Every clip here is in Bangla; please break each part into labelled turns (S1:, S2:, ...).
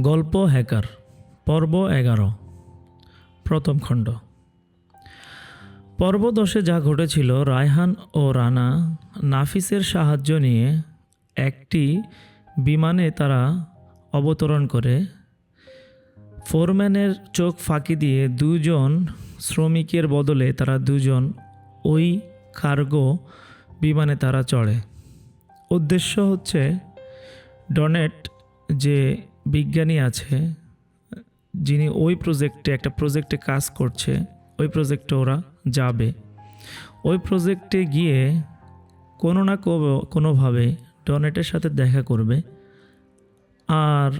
S1: গল্প হ্যাকার, পর্ব এগারো, প্রথম খণ্ড। পর্ব দশে যা ঘটেছিল, রায়হান ও রানা নাফিসের সাহায্য নিয়ে একটি বিমানে তারা অবতরণ করে। ফোরম্যানের চোখ ফাঁকি দিয়ে দুজন শ্রমিকের বদলে তারা দুজন ওই কার্গো বিমানে তারা চড়ে। উদ্দেশ্য হচ্ছে ডনেট যে বিজ্ঞানী আছে, যিনি ওই প্রজেক্টে একটা প্রজেক্টে কাজ করছে, ওই প্রজেক্টে ওরা যাবে। ওই প্রজেক্টে গিয়ে কোনো না কোনোভাবে ডনেটের সাথে দেখা করবে। আর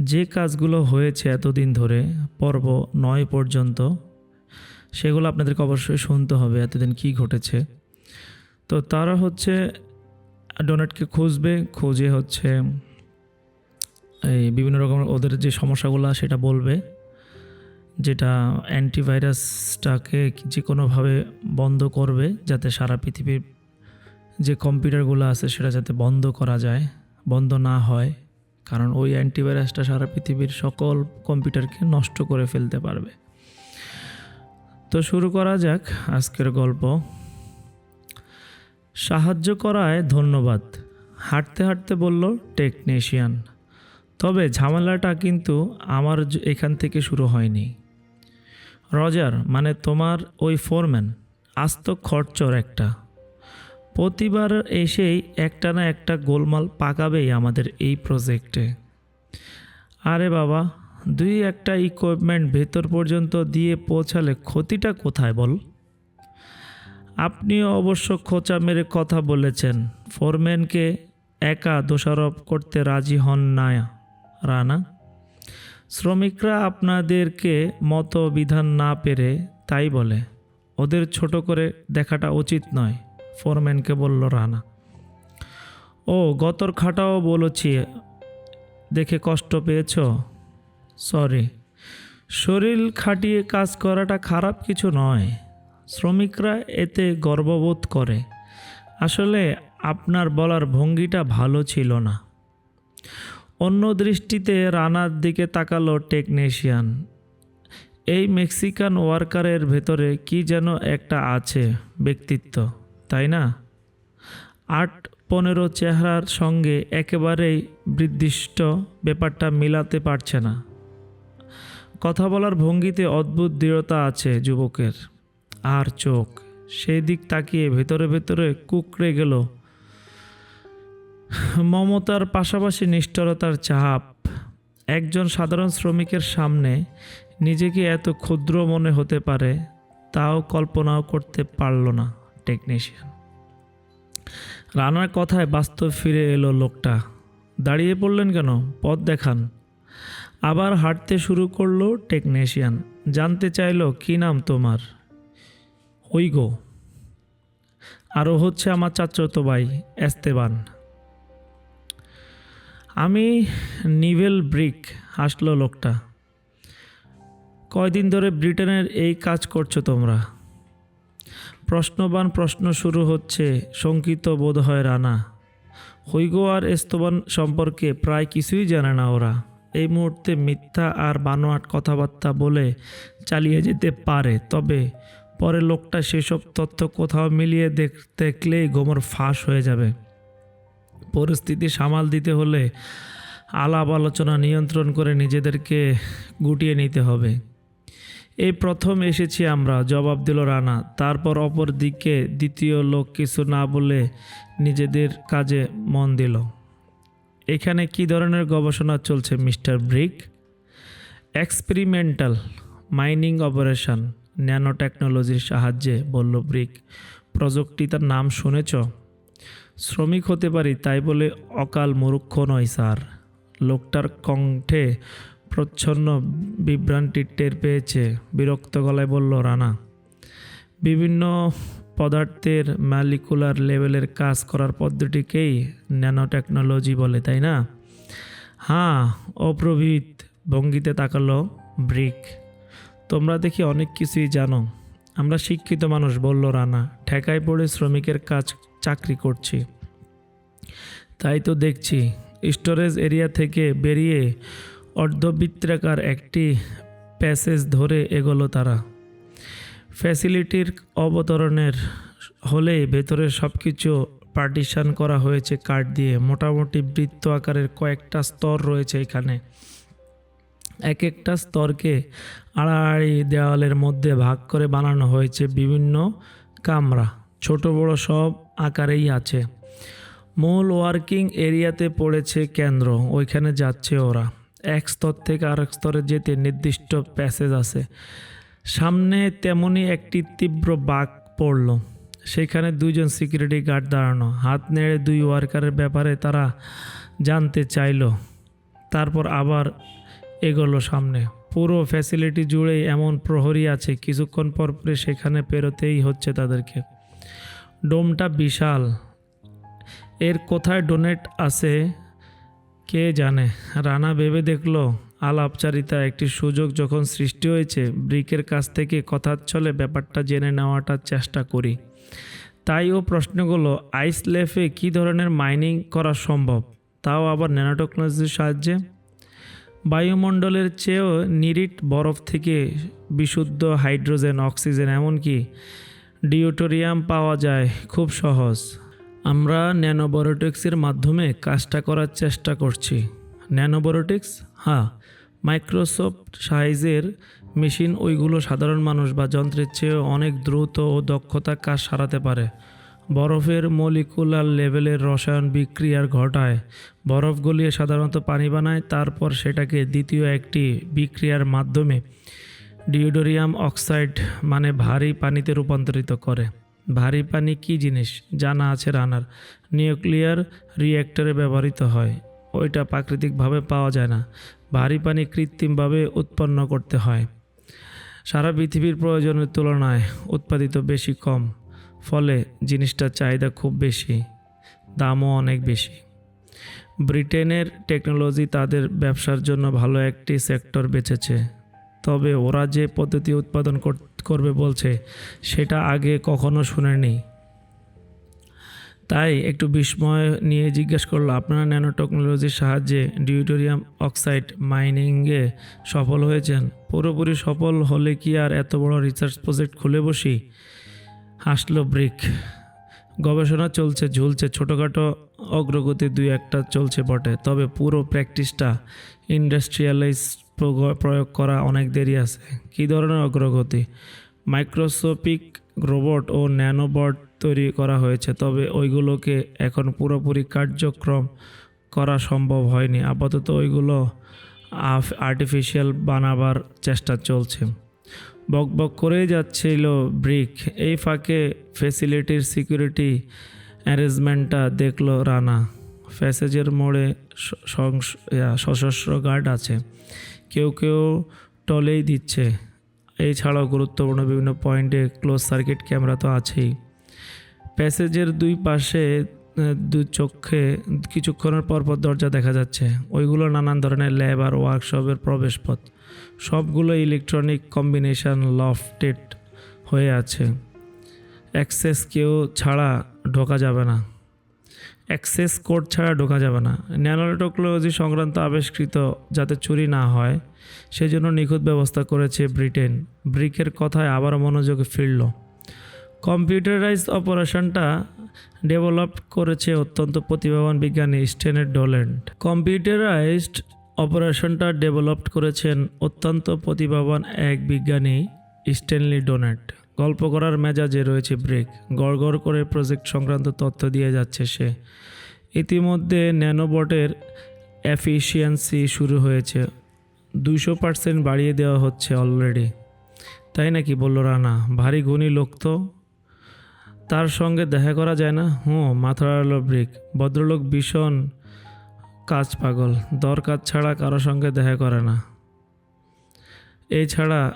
S1: যে কাজগুলো হয়েছে এতদিন ধরে, পর্ব নয় পর্যন্ত, সেগুলো আপনাদেরকে অবশ্যই শুনতে হবে এতদিন কি ঘটেছে। তো তারা হচ্ছে ডোনেটকে খুঁজবে, খুঁজে হচ্ছে এই বিভিন্ন রকমের ওদের যে সমস্যাগুলো সেটা বলবে, যেটা অ্যান্টিভাইরাসটাকে যে কোনোভাবে বন্ধ করবে যাতে সারা পৃথিবীর যে কম্পিউটারগুলো আছে সেটা যাতে বন্ধ করা যায়, বন্ধ না হয়, কারণ ওই অ্যান্টিভাইরাসটা সারা পৃথিবীর সকল কম্পিউটারকে নষ্ট করে ফেলতে পারবে। তো শুরু করা যাক আজকের গল্প। সাহায্য করায় ধন্যবাদ। হাঁটতে হাঁটতে বলল, টেকনিশিয়ান। তবে ঝামেলাটা কিন্তু আমার এখান থেকে শুরু হয়নি। রজার মানে তোমার ওই ফোরম্যান, আস্ত খরচর একটা। প্রতিবার এসেই একটা না একটা গোলমাল পাকাবেই আমাদের এই প্রজেক্টে আরে বাবা, দুই একটা ইকুইপমেন্ট ভেতর পর্যন্ত দিয়ে পৌঁছালে ক্ষতিটা কোথায় বল? আপনিও অবশ্য খোঁচা মেরে কথা বলেছেন, ফোরম্যানকে একা দোষারোপ করতে রাজি হন না। রানা, শ্রমিকরা আপনাদেরকে মতো বিধান না পেরে তাই বলে, ওদের ছোট করে দেখাটা উচিত নয়, ফোরম্যানকে বলল রানা। ও গতর খাটাও বলেছি, দেখে কষ্ট পেয়েছ? সরি, শরীর খাটিয়ে কাজ করাটা খারাপ কিছু নয়, শ্রমিকরা এতে গর্ববোধ করে। আসলে আপনার বলার ভঙ্গিটা ভালো ছিল না। অন্য দৃষ্টিতে রানার দিকে তাকালো টেকনিশিয়ান। এই মেক্সিকান ওয়ার্কারের ভেতরে কি যেন একটা আছে ব্যক্তিত্ব, তাই না? আট পনেরো চেহারার সঙ্গে একেবারেই বৃদ্ধিষ্ট ব্যাপারটা মিলাতে পারছে না। কথা বলার ভঙ্গিতে অদ্ভুত দৃঢ়তা আছে যুবকের। আর চোখ, সেই দিক তাকিয়ে ভেতরে ভেতরে কুকড়ে গেল মমতার পাশাপাশি নিষ্ঠুরতার চাপ। একজন সাধারণ শ্রমিকের সামনে নিজেকে এত ক্ষুদ্র মনে হতে পারে, তাও কল্পনাও করতে পারল না টেকনিশিয়ান রানার কথায় বাস্তব ফিরে এলো লোকটা। দাঁড়িয়ে পড়লেন কেন? পথ দেখান। আবার হাঁটতে শুরু করল টেকনিশিয়ান জানতে চাইলো, কি নাম তোমার? হইগো আরও হচ্ছে আমার চাচতো ভাই, এস্তেবান। আমি নিভেল ব্রিক হাসলো লোকটা। কয়দিন ধরে ব্রিটেনের এই কাজ করছ তোমরা? প্রশ্নবান প্রশ্ন শুরু হচ্ছে, শঙ্কিত বোধ হয় রানা। হৈগো আর এস্তবান সম্পর্কে প্রায় কিছুই জানে না ওরা। এই মুহূর্তে মিথ্যা আর বানোয়াট কথাবার্তা বলে চালিয়ে যেতে পারে, তবে পরে লোকটা সেসব তথ্য কোথাও মিলিয়ে দেখ, দেখলেই গোমর ফাঁস হয়ে যাবে। পরিস্থিতি সামাল দিতে হলে আলাপ আলোচনা নিয়ন্ত্রণ করে নিজেদেরকে গুটিয়ে নিতে হবে। এই প্রথম এসেছি আমরা, জবাব দিল রানা। তারপর অপর দিকে দ্বিতীয় লোক কিছু না বলে নিজেদের কাজে মন দিল। এখানে কি ধরনের গবেষণা চলছে, mister Brick? Experimental mining operation nano টেকনোলজির সাহায্যে, বলল ব্রিক। প্রযুক্তি তার নাম শুনেছ? শ্রমিক হতে পারি তাই বলে অকাল মূর্খ নয়, স্যার। লোকটার কণ্ঠে প্রচ্ছন্ন বিভ্রান্তি টের পেয়েছে, বিরক্ত গলায় বলল, রানা, বিভিন্ন পদার্থের ম্যালিকুলার লেভেলের কাজ করার পদ্ধতিকেই ন্যানো টেকনোলজি বলে, তাই না? হ্যাঁ অপ্রভৃত। ভঙ্গিতে তাকালো ব্রিক। তোমরা দেখি অনেক কিছুই জানো। আমরা শিক্ষিত মানুষ, বলল রানা। ঠেকায় পড়ে শ্রমিকের কাজ চাকরি করছি। তাই তো দেখছি, স্টোরেজ এরিয়া থেকে বেরিয়ে অর্ধবৃত্তাকার একটি প্যাসেজ ধরে এগোলো তারা। ফ্যাসিলিটির অবতরণের হলে ভেতরে সব কিছু পার্টিশন করা হয়েছে কাঠ দিয়ে। মোটামুটি বৃত্ত আকারের কয়েকটা স্তর রয়েছে এখানে। এক একটা স্তরকে আড়াআড়ি দেওয়ালের মধ্যে ভাগ করে বানানো হয়েছে বিভিন্ন কামরা। ছোট বড় সব আকারেই আছে। মূল ওয়ার্কিং এরিয়াতে পড়েছে কেন্দ্র, ওইখানে যাচ্ছে ওরা। এক স্তর থেকে আরেক স্তরে যেতে নির্দিষ্ট প্যাসেজ আছে। সামনে তেমনই একটি তীব্র বাঘ পড়ল। সেখানে দুইজন সিকিউরিটি গার্ড দাঁড়ানো। হাত নেড়ে দুই ওয়ার্কারের ব্যাপারে তারা জানতে চাইলো। তারপর আবার এগোলো সামনে। পুরো ফ্যাসিলিটি জুড়েই এমন প্রহরী আছে, কিছুক্ষণ পর পরে সেখানে পেরোতেই হচ্ছে তাদেরকে। ডোমটা বিশাল। এর কোথায় ডোনেট আছে, কে জানে? রানা ভেবে দেখল আলাপচারিতা একটি সুযোগ যখন সৃষ্টি হয়েছে, ব্রিকের কাছ থেকে কথার ছলে ব্যাপারটা জেনে নেওয়াটার চেষ্টা করি। তাই ও প্রশ্নগুলো, আইস লেফে কী ধরনের মাইনিং করা সম্ভব? তাও আবার ন্যানোটেকনোলজির সাহায্যে? বায়ুমণ্ডলের চেয়েও নিরিট বরফ থেকে বিশুদ্ধ হাইড্রোজেন, অক্সিজেন, এমনকি ডিওটোরিয়াম পাওয়া যায়, খুব সহজ। আমরা ন্যানোবরোটিক্সের মাধ্যমে কাজটা করার চেষ্টা করছি। ন্যানোবরোটিক্স? হ্যাঁ মাইক্রোসফট সাইজের মেশিন ওইগুলো সাধারণ মানুষ বা যন্ত্রের চেয়েও অনেক দ্রুত ও দক্ষতা কাজ সারাতে পারে। বরফের মলিকুলার লেভেলের রসায়ন বিক্রিয়ার ঘটায়। বরফ গলিয়ে সাধারণত পানি বানায়, তারপর সেটাকে দ্বিতীয় একটি বিক্রিয়ার মাধ্যমে ডিওডোরিয়াম অক্সাইড মানে ভারী পানিতে রূপান্তরিত করে। ভারী পানি কী জিনিস? জানা আছে রানার। নিউক্লিয়ার রিঅ্যাক্টরে ব্যবহৃত হয়। ওইটা প্রাকৃতিকভাবে পাওয়া যায় না। ভারী পানি কৃত্রিমভাবে উৎপন্ন করতে হয়। সারা পৃথিবীর প্রয়োজনের তুলনায় উৎপাদিত বেশি কম। ফলে জিনিসটার চাহিদা খুব বেশি, দামও অনেক বেশি। ব্রিটেনের টেকনোলজি তাদের ব্যবসার জন্য ভালো একটি সেক্টর বেছেছে। তবে ওরা যে পদ্ধতি উৎপাদন কর- করবে বলছে, সেটা আগে কখনো শুনেনি। তাই একটু বিস্ময় নিয়ে জিজ্ঞেস করল, আপনারা ন্যানো টেকনোলজির সাহায্যে ডিউটোরিয়াম অক্সাইড মাইনিংয়ে সফল হয়েছেন? পুরোপুরি সফল হলে কি আর এত বড় রিসার্চ প্রজেক্ট খুলে বসি? হাসলো ব্রিক। গবেষণা চলছে, ঝুলছে, ছোটোখাটো অগ্রগতি দুই একটা চলছে বটে, তবে পুরো প্র্যাকটিসটা ইন্ডাস্ট্রিয়ালাইজ প্রয়োগ করা অনেক দেরি আছে। কী ধরনের অগ্রগতি? মাইক্রোস্কোপিক রোবট ও ন্যানোবট তৈরি করা হয়েছে, তবে ওইগুলোকে এখন পুরোপুরি কার্যক্রম করা সম্ভব হয়নি। আপাতত ওইগুলো আর্টিফিশিয়াল বানাবার চেষ্টা চলছে। বক বক করেই যাচ্ছিল ব্রিক। এই ফাঁকে ফেসিলিটির সিকিউরিটি অ্যারেঞ্জমেন্টটা দেখল রানা। প্যাসেজের মোড়ে সশস্ত্র গার্ড আছে। কেউ কেউ টলেই দিচ্ছে। এছাড়াও গুরুত্বপূর্ণ বিভিন্ন পয়েন্টে ক্লোজ সার্কিট ক্যামেরা তো আছেই। প্যাসেজের দুই পাশে দু চক্ষে কিছুক্ষণের পর পর দরজা দেখা যাচ্ছে। ওইগুলো নানান ধরনের ল্যাব আর ওয়ার্কশপের প্রবেশপথ। সবগুলো ইলেকট্রনিক কম্বিনেশন লফটেড হয়ে আছে। অ্যাক্সেস কেউ ছাড়া ঢোকা যাবে না। অ্যাক্সেস কোড ছাড়া ঢোকা যাবে না। ন্যানোটেকনোলজি সংক্রান্ত আবিষ্কৃত যাতে চুরি না হয়, সেজন্য নিখুঁত ব্যবস্থা করেছে ব্রিটেন। ব্রিকের কথায় আবার মনোযোগে ফিরল। কম্পিউটারাইজ অপারেশনটা ডেভেলপ করেছে অত্যন্ত প্রতিভাবান বিজ্ঞানী স্টেনের ডোল্যান্ড। কম্পিউটারাইজড অপারেশনটা ডেভেলপ করেছেন অত্যন্ত প্রতিভাবান এক বিজ্ঞানী, স্টেনলি ডোনেট। গল্প করার মেজাজে রয়েছে ব্রেক। গড় গড় করে প্রজেক্ট সংক্রান্ত তথ্য দিয়ে যাচ্ছে সে। ইতিমধ্যে ন্যানোবটের এফিসিয়েন্সি শুরু হয়েছে। দুইশো পার্সেন্ট বাড়িয়ে দেওয়া হচ্ছে অলরেডি। তাই নাকি বলল রানা, ভারী গুণী লোক তো। তার সঙ্গে দেখা করা যায় না? হুঁ মাথা আলো ব্রিক। ভদ্রলোক ভীষণ কাজ পাগল। দরকার ছাড়া কারও সঙ্গে দেখা করে না। এছাড়া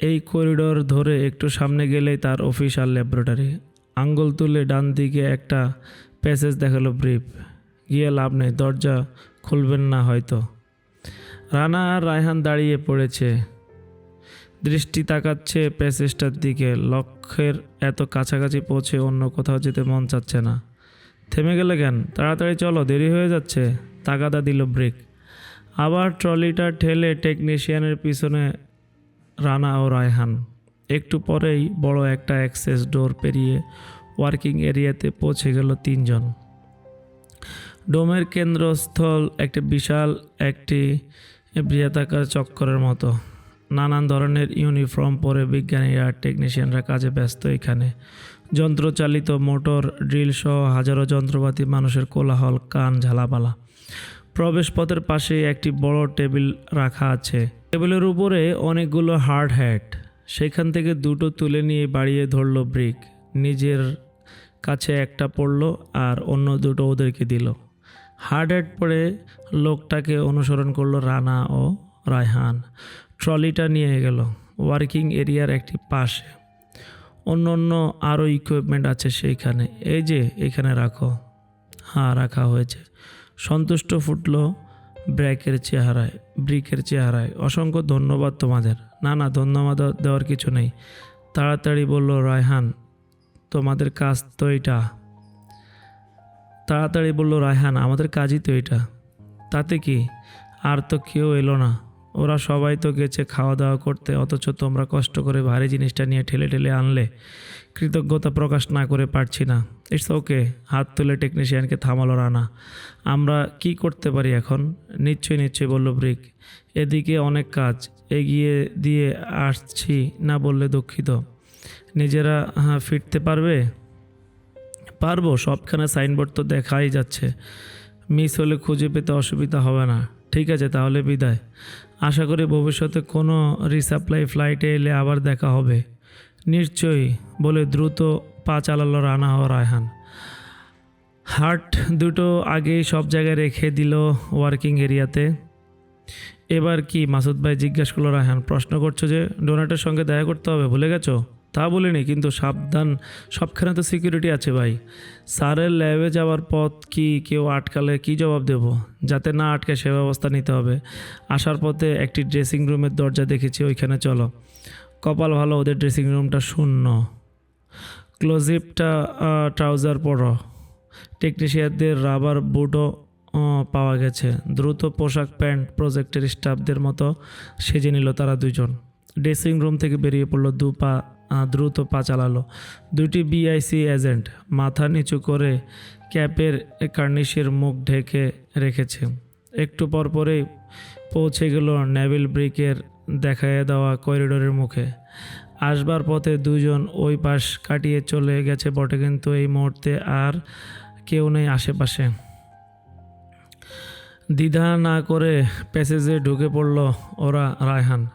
S1: এই করিডোর ধরে একটু সামনে গেলেই তার অফিস আর ল্যাবরেটরি আঙ্গুল তুলে ডান দিকে একটা প্যাসেজ দেখাল ব্রিফ গিয়ে লাভ নেই, দরজা খুলবেন না হয়তো। রানা আর রায়হান দাঁড়িয়ে পড়েছে। দৃষ্টি তাকাচ্ছে প্যাসেজটার দিকে। লক্ষ্যের এত কাছাকাছি পৌঁছে অন্য কোথাও যেতে মন চাচ্ছে না। থেমে গেলে কেন? তাড়াতাড়ি চলো, দেরি হয়ে যাচ্ছে। তাগাদা দিল ব্রেক আবার ট্রলিটা ঠেলে টেকনিশিয়ানের পিছনে রানা ও রায়হান। একটু পরেই বড় একটা অ্যাক্সেস ডোর পেরিয়ে ওয়ার্কিং এরিয়াতে পৌঁছে গেল তিনজন। ডোমের কেন্দ্রস্থল একটি বিশাল, একটি বৃহতাকার চক্করের মতো। নানান ধরনের ইউনিফর্ম পরে বিজ্ঞানীরা, টেকনিশিয়ানরা কাজে ব্যস্ত এখানে। যন্ত্রচালিত মোটর, ড্রিল সহ হাজারো যন্ত্রপাতি, মানুষের কোলাহল, কান ঝালাপালা। প্রবেশপথের পাশে একটি বড় টেবিল রাখা আছে। টেবিলের উপরে অনেকগুলো হার্ড হ্যাট। সেখান থেকে দুটো তুলে নিয়ে বাড়িয়ে ধরলো ব্রিক। নিজের কাছে একটা পড়ল আর অন্য দুটো ওদেরকে দিল। হার্ড হ্যাট পরে লোকটাকে অনুসরণ করল রানা ও রায়হান। ট্রলিটা নিয়ে গেল। ওয়ার্কিং এরিয়ার একটি পাশে। অন্য অন্য আরও ইকুইপমেন্ট আছে সেইখানে। এই যে, এখানে রাখো। হ্যাঁ রাখা হয়েছে। সন্তুষ্ট ফুটলো ব্র্যাকের চেহারায়, ব্রিকের চেহারায় অসংখ্য ধন্যবাদ তোমাদের। না না, ধন্যবাদ দেওয়ার কিছু নেই। তাড়াতাড়ি বলল, রায়হান, তোমাদের কাজ তো এটা। তাড়াতাড়ি বলল, রায়হান, আমাদের কাজই তো এটা। তাতে কি? আর তো কেউ এলো না। ওরা সবাই তো গেছে খাওয়া দাওয়া করতে, অথচ তোমরা কষ্ট করে ভারী জিনিসটা নিয়ে ঠেলে ঠেলে আনলে। কৃতজ্ঞতা প্রকাশ না করে পারছি না। ইটস ওকে হাত তুলে টেকনিশিয়ানকে থামালো রানা। আমরা কি করতে পারি এখন? নিশ্চয়ই নিশ্চয়ই বলল ব্রিক। এদিকে অনেক কাজ। এগিয়ে দিয়ে আসছি না বললে দুঃখিত। নিজেরা হ্যাঁ ফিরতে পারবে? পারব। সবখানে সাইনবোর্ড তো দেখাই যাচ্ছে। মিস হলে খুঁজে পেতে অসুবিধা হবে না। ঠিক আছে, তাহলে বিদায়। আশা করি ভবিষ্যতে কোনো রিসাপ্লাই ফ্লাইটে এলে আবার দেখা হবে। নিশ্চয়ই, বলে দ্রুত পা চালালো রানা ও রায়হান। হার্ট দুটো আগেই সব জায়গায় রেখে দিল ওয়ার্কিং এরিয়াতে। এবার কি, মাসুদ ভাই জিজ্ঞাসা করল, রায়হান, প্রশ্ন করছ যে ডোনাটের সঙ্গে দেখা করতে হবে, ভুলে গেছো? তা বলিনি, কিন্তু সাবধান, সবখানে তো সিকিউরিটি আছে ভাই। স্যারের ল্যাবে যাওয়ার পথ কি কেউ আটকালে কি জবাব দেব? যাতে না আটকে সে ব্যবস্থা নিতে হবে। আসার পথে একটি ড্রেসিং রুমের দরজা দেখেছি, ওইখানে চলো। কপাল ভালো, ওদের ড্রেসিং রুমটা শূন্য। ক্লোজিপটা ট্রাউজার পরো। টেকনিশিয়ানদের রাবার বুটও পাওয়া গেছে। দ্রুত পোশাক, প্যান্ট প্রজেক্টের স্টাফদের মতো সেজে নিল তারা দুজন ড্রেসিং রুম থেকে বেরিয়ে পড়ল, দু পা দ্রুত পা চালালো। দুটি বিআইসি এজেন্ট মাথা নিচু করে ক্যাপের কার্নিশের মুখ ঢেকে রেখেছে। একটু পর পরেই পৌঁছে গেল নেভিল ব্রিকের দেখায় দেওয়া করিডোরের মুখে। আসবার পথে দুজন ওই পাশ কাটিয়ে চলে গেছে বটে, কিন্তু এই মুহূর্তে আর কেউ নেই আশেপাশে। দ্বিধা না করে প্যাসেজে ঢুকে পড়ল ওরা রায়হান।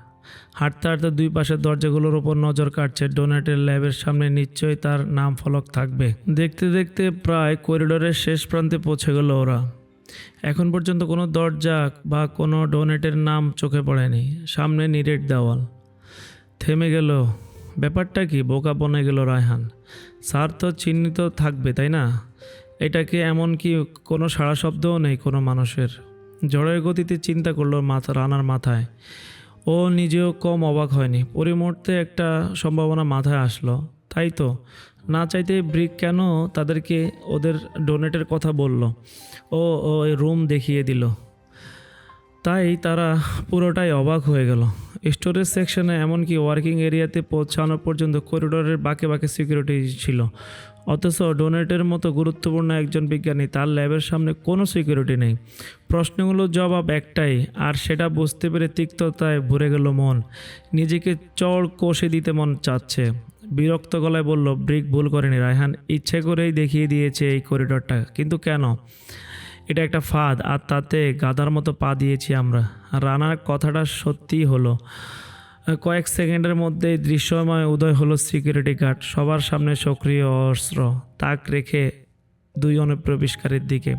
S1: হাঁটতে হাঁটতে দুই পাশের দরজাগুলোর ওপর নজর কাটছে। ডোনেটের ল্যাবের সামনে নিশ্চয়ই তার নাম ফলক থাকবে। দেখতে দেখতে প্রায় করিডোরের শেষ প্রান্তে পৌঁছে গেল ওরা। এখন পর্যন্ত কোনো দরজা বা কোনো ডোনেটের নাম চোখে পড়েনি। সামনে নিরেট দেওয়াল। থেমে গেল। ব্যাপারটা কি? বোকা বনে গেল রায়হান। স্যার তো চিহ্নিত থাকবে, তাই না? এটাকে এমন কি কোনো সাড়া শব্দও নেই কোনো মানুষের? ঝড়ের গতিতে চিন্তা করল মাথা রানার মাথায়। ও নিজেও কম অবাক হয়নি। পরিমুহূর্তে একটা সম্ভাবনা মাথায় আসলো। তাই তো? না চাইতে ব্রিক কেন তাদেরকে ওদের ডোনেটের কথা বলল। ও ও রুম দেখিয়ে দিল। তাই তারা পুরোটাই অবাক হয়ে গেল। স্টোরেজ সেকশনে এমনকি ওয়ার্কিং এরিয়াতে পৌঁছানো পর্যন্ত করিডোরের বাঁকে বাঁকে সিকিউরিটি ছিল। অথচ ডোনেটের মতো গুরুত্বপূর্ণ একজন বিজ্ঞানী তার ল্যাবের সামনে কোনো সিকিউরিটি নেই। প্রশ্নগুলোর জবাব একটাই, আর সেটা বুঝতে পেরে তিক্ততায় ভরে গেল মন। নিজেকে চড় কষে দিতে মন চাচ্ছে। বিরক্ত গলায় বলল, ব্রিক ভুল করেনি রায়হান। ইচ্ছে করেই দেখিয়ে দিয়েছে এই করিডোরটা। কিন্তু কেন? এটা একটা ফাঁদ, আর তাতে গাদার মতো পা দিয়েছি আমরা। রানার কথাটা সত্যিই হলো, কয়েক সেকেন্ডের মধ্যেই দৃশ্যময় উদয় হলো সিকিউরিটি গার্ড। সবার সামনে সক্রিয়, অস্ত্র, তাক রেখে দুই অনুপ্রবেশকারীর দিকে।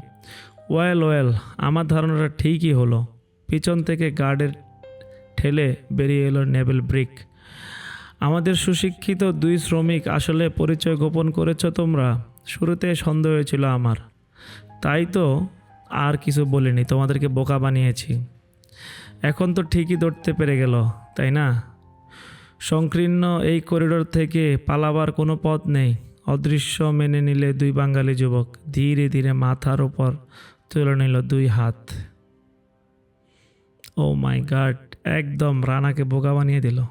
S1: ওয়েল ওয়েল, আমার ধারণাটা ঠিকই হলো। পিছন থেকে গার্ডের ঠেলে বেরিয়ে এলো নেভেল ব্রিক। আমাদের সুশিক্ষিত দুই শ্রমিক আসলে পরিচয় গোপন করেছ তোমরা? শুরুতে সন্দেহ হয়েছিল আমার। তাই তো আর কিছু বলিনি, তোমাদেরকে বোকা বানিয়েছি। এখন তো ঠিকই ধরতে পেরে গেল, তাই না? সংকীর্ণ এই করিডোর থেকে পালাবার কোনো পথ নেই। অদৃশ্য মেনে নিলে দুই বাঙালি যুবক ধীরে ধীরে মাথার ওপর তুলে নিল দুই হাত। ও মাই গাড একদম রানাকে বোকা বানিয়ে দিল।